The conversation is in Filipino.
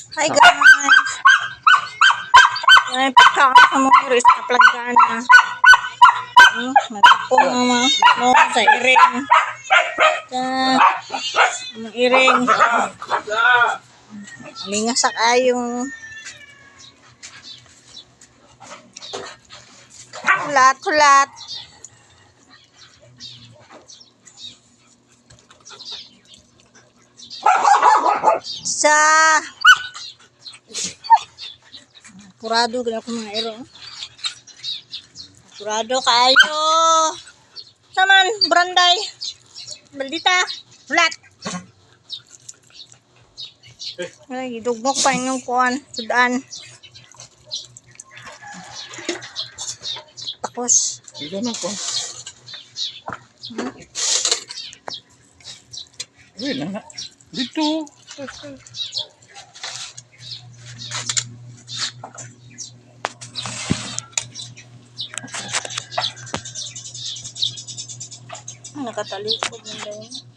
Hi guys! Ay, pagkaan sa mga ris na planggana. Hmm, natapong ang mga no, sa iring. Sa mga iring. Linga sa kayo. Hulat, hulat. Sa Purado gina ko mga iro. Purado kayo. Saman, branday. Baldita. Flat. Ay, idugmok pa inyong kuhan. Sudaan. Tapos, Dito na po. Uy, na na. Dito. Nakatalikod yung dahil.